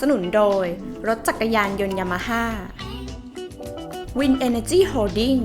สนุนโดย รถจักรยานยนต์ยามาฮ่าวินเอเนจีโฮลดิ้ง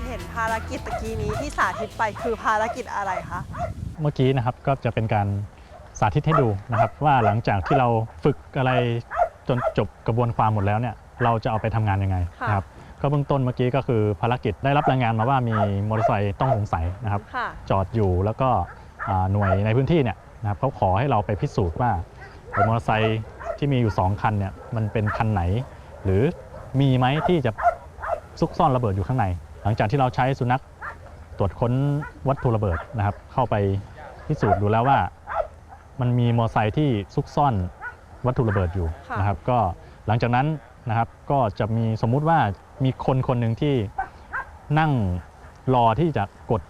เราเห็นภารกิจตะกี้นี้ที่สาธิตไปคือภารกิจอะไรคะ เมื่อกี้นะครับก็จะเป็นการสาธิตให้ดูนะครับว่าหลังจากที่เราฝึกอะไรจนจบกระบวนความหมดแล้วเนี่ยเราจะเอาไปทำงานยังไงค่ะ นะครับก็เบื้องต้นเมื่อกี้ก็คือภารกิจได้รับรายงานมาว่ามีมอเตอร์ไซค์ต้องสงสัยนะครับ ค่ะ จอดอยู่แล้วก็อ่าหน่วยในพื้นที่เนี่ยนะครับเขาขอให้เราไปพิสูจน์ว่าไอ้มอเตอร์ไซค์ที่มีอยู่ 2 คันเนี่ยมันเป็นคันไหน หรือมีไหมที่จะซุกซ่อนระเบิดอยู่ข้างใน หลังจากที่เราใช้สุนัขตรวจค้นวัตถุระเบิดนะครับ เข้าไปพิสูจน์ดูแล้วว่า มันมีมอเตอร์ไซค์ที่ซุกซ่อนวัตถุระเบิดอยู่ค่ะ นะครับ ก็หลังจากนั้นนะครับก็จะมีสมมุติว่ามีคนคนหนึ่งที่นั่งรอที่จะกด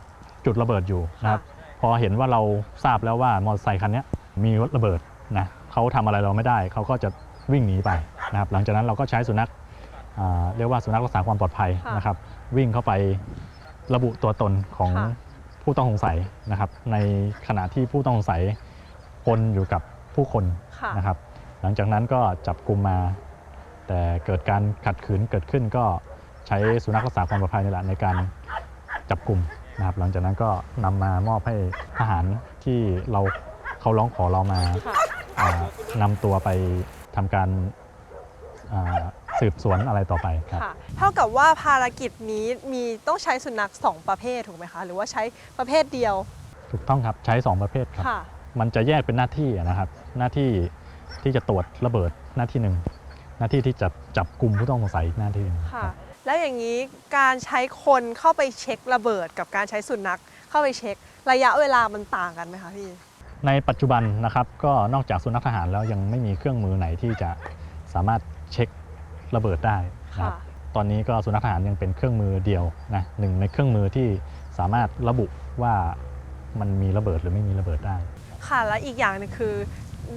จุดระเบิดอยู่นะครับ พอเห็นว่าเราทราบแล้วว่ามอเตอร์ไซคันเนี้ยมีระเบิดนะเขาทำอะไรเราไม่ได้ เขาก็จะวิ่งหนีไปนะครับ หลังจากนั้นเราก็ใช้สุนัขอ่าเรียกว่าสุนัขรักษาความปลอดภัยค่ะ นะครับ วิ่งเข้าไประบุตัวตนของค่ะ ผู้ต้องสงสัยนะครับ ในขณะที่ผู้ต้องสงสัยปนอยู่กับผู้คน ค่ะนะครับหลังจากนั้นก็จับกลุ่มมา แต่เกิดการขัดขืนเกิดขึ้นก็ใช้สุนัขรักษาความปลอดภัยนี่แหละในการจับกลุ่มนะครับหลังจากนั้นก็นำมามอบให้ทหารที่เราเขาร้องขอเรามาค่ะ อ่านำตัวไปทำการอ่า สืบสวนอะไรต่อไปครับค่ะเท่ากับว่าภารกิจนี้มีต้องใช้สุนัขสองประเภทถูกไหมคะ หรือว่าใช้ประเภทเดียวถูกต้องครับใช้ 2 ประเภทครับ ค่ะ มันจะแยกเป็นหน้าที่นะครับ หน้าที่ที่จะตรวจระเบิดหน้าที่หนึ่งหน้าที่ที่จะจับกลุ่มผู้ต้องสงสัยอีกหน้าที่หนึ่งค่ะ ครับแล้วอย่างนี้การใช้คนเข้าไปเช็คระเบิด กับการใช้สุนัขเข้าไปเช็ค ระยะเวลามันต่างกันไหมคะพี่ ในปัจจุบันนะครับก็นอกจากสุนัขทหารแล้วยังไม่มีเครื่องมือไหนที่จะสามารถเช็ค ระเบิดได้นะครับค่ะตอนนี้ก็สุนัขทหารยังเป็นเครื่องมือเดียวนะหนึ่งในเครื่องมือที่สามารถระบุว่ามันมีระเบิดหรือไม่มีระเบิดได้ ค่ะ และอีกอย่างหนึงคือ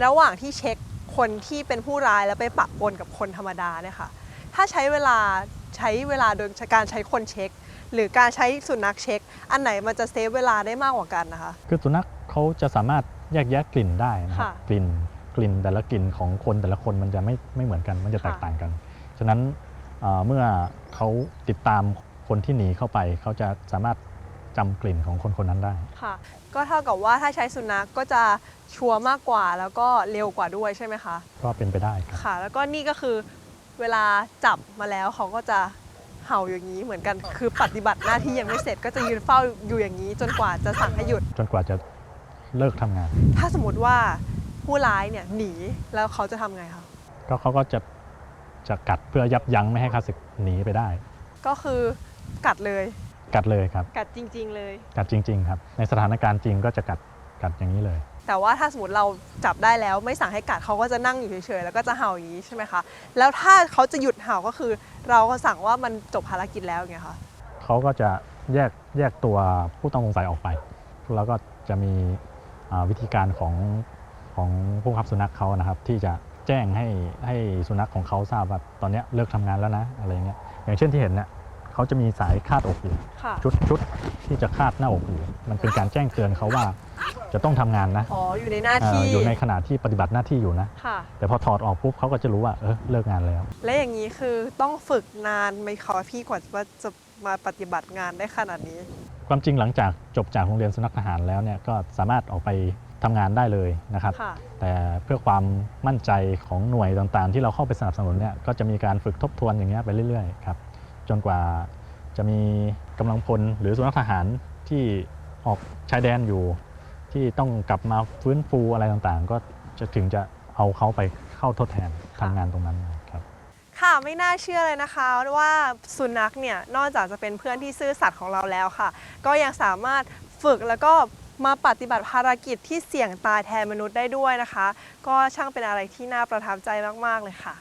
ระหว่างที่เช็คคนที่เป็นผู้ร้ายแล้วไปปะปนกับคนธรรมดาเนี่ยค่ะ ถ้าใช้เวลาใช้เวลาโดยการใช้คนเช็ค หรือการใช้สุนัขเช็ค อันไหนมันจะเซฟเวลาได้มากกว่ากันนะคะ คือสุนัขเขาจะสามารถแยกแยะกลิ่นได้นะครับค่ะกลิ่นกลิ่นแต่ละกลิ่นของคนแต่ละคนมันจะไม่ไม่เหมือนกัน มันจะแตกค่ะต่างกัน ฉะนั้นเอ่อเมื่อเขาติดตามคนที่หนีเข้าไป เขาจะสามารถจำกลิ่นของคนคนนั้นได้ค่ะก็เท่ากับว่าถ้าใช้สุนัขก็จะชัวร์มากกว่าแล้วก็เร็วกว่าด้วยใช่ไหมคะ ก็เป็นไปได้ครับค่ะ แล้วก็นี่ก็คือเวลาจับมาแล้วเขาก็จะเห่าอย่างนี้เหมือนกันคือปฏิบัติหน้าที่ยังไม่เสร็จก็จะยืนเฝ้าอยู่อย่างนี้ จนกว่าจะสั่งให้หยุด จนกว่าจะเลิกทำงาน ถ้าสมมติว่าผู้ร้ายเนี่ยหนีแล้วเขาจะทำไงคะก็เขาก็จะ จะกัดเพื่อยับยั้งไม่ให้ข้าศึกหนีไปได้ ก็คือกัดเลย กัดเลยครับ กัดจริง ๆ เลย กัดจริง ๆ ครับ ในสถานการณ์จริงก็จะกัดกัดอย่างนี้เลย แต่ว่าถ้าสมมติเราจับได้แล้วไม่สั่งให้กัดเขาก็จะนั่งอยู่เฉยๆแล้วก็จะเห่าอย่างนี้ใช่ไหมคะ แล้วถ้าเขาจะหยุดเห่าก็คือ เราก็สั่งว่ามันจบภารกิจแล้วอย่างเงี้ยค่ะเขาก็จะแยกแยกตัวผู้ต้องสงสัยออกไป แล้วก็จะมีอ่าวิธีการของของผู้บังคับสุนัขเขานะครับที่จะ แจ้งให้ให้สุนัขของเขาทราบว่าตอนเนี้ยเลิกทำงานแล้วนะอะไรเงี้ยอย่างเช่นที่เห็นเนี่ยเขาจะมีสายคาดอกอยู่ค่ะ ชุดชุดที่จะคาดหน้าอกอยู่มันเป็นการแจ้งเตือนเขาว่าจะต้องทำงานนะอ๋อ อยู่ในหน้าอ่าที่อยู่ในขณะที่ปฏิบัติหน้าที่อยู่นะ ค่ะ แต่พอถอดออกปุ๊บเขาก็จะรู้ว่าเออเลิกงานแล้ว และอย่างนี้คือต้องฝึกนานไหมคะพี่กว่าว่าจะมาปฏิบัติงานได้ขนาดนี้ ความจริงหลังจากจบจากโรงเรียนสุนัขทหารแล้วเนี่ยก็สามารถออกไป ทำงานได้เลยนะครับค่ะแต่เพื่อความมั่นใจของหน่วยต่างๆ ที่เราเข้าไปสนับสนุนเนี่ยก็จะมีการฝึกทบทวนอย่างเงี้ยไปเรื่อยๆครับจนกว่าจะมีกำลังพลหรือสุนัขทหารที่ออกชายแดนอยู่ ที่ต้องกลับมาฟื้นฟูอะไรต่างๆ ก็จะถึงจะเอาเขาไปเข้าทดแทนทำงานตรงนั้นครับค่ะไม่น่าเชื่อเลยนะคะว่าสุนัขเนี่ยนอกจากจะเป็นเพื่อนที่ซื่อสัตย์ของเราแล้วค่ะ ก็ยังสามารถฝึกแล้วก็ มาปฏิบัติภารกิจที่เสี่ยงตายแทนมนุษย์ได้ด้วยนะคะ ก็ช่างเป็นอะไรที่น่าประทับใจมาก ๆ เลยค่ะ